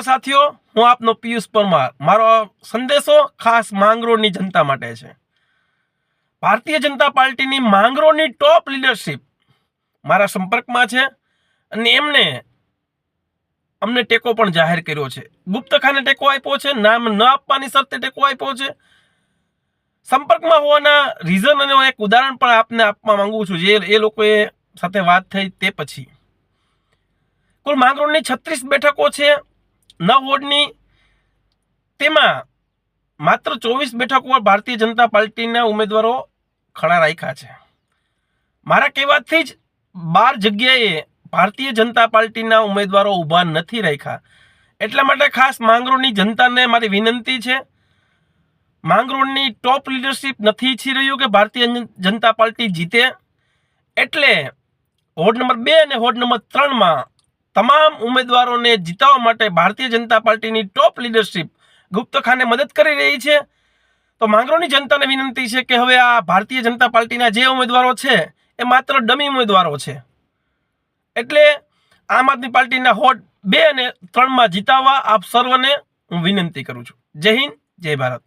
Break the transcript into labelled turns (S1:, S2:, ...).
S1: નમસ્કાર સાથીઓ, હું આપનો પિયુષ પરમાર. મારો સંદેશો ખાસ માંગરોળની જનતા માટે છે. ભારતીય જનતા પાર્ટીની માંગરોળની ટોપ લીડરશિપ મારા સંપર્કમાં છે અને એમને અમને ટેકો પણ જાહેર કર્યો છે. ગુપ્તખાને ટેકો આપ્યો છે, નામ ન આપવાની શરતે ટેકો આપ્યો છે. સંપર્કમાં હોવાના રીઝન અને એક ઉદાહરણ પણ આપને આપવા માંગુ છું, જે એ લોકોએ સાથે વાત થઈ તે પછી. કુલ માંગરોળની છત્રીસ બેઠકો છે નવ વોર્ડની તેમાં માત્ર ચોવીસ બેઠકો ભારતીય જનતા પાર્ટીના ઉમેદવારો ખડા રાખ્યા છે. મારા કહેવાથી જ બાર જગ્યાએ ભારતીય જનતા પાર્ટીના ઉમેદવારો ઊભા નથી રાખ્યા. એટલા માટે ખાસ માંગરોળની જનતાને મારી વિનંતી છે. માંગરોળની ટોપ લીડરશીપ નથી ઈચ્છી રહ્યું કે ભારતીય જનતા પાર્ટી જીતે. એટલે વોર્ડ નંબર બે અને વોર્ડ નંબર ત્રણમાં તમામ ઉમેદવારોને જીતાવવા માટે ભારતીય જનતા પાર્ટીની ટોપ લીડરશિપ ગુપ્તખાને મદદ કરી રહી છે. તો માંગરોળની જનતાને વિનંતી છે કે હવે આ ભારતીય જનતા પાર્ટીના જે ઉમેદવારો છે, એ માત્ર ડમી ઉમેદવારો છે. એટલે આમ આદમી પાર્ટીના હોટ બે અને ત્રણમાં જીતાવવા આપ સર્વને હું વિનંતી કરું છું. જય હિન્દ, જય ભારત.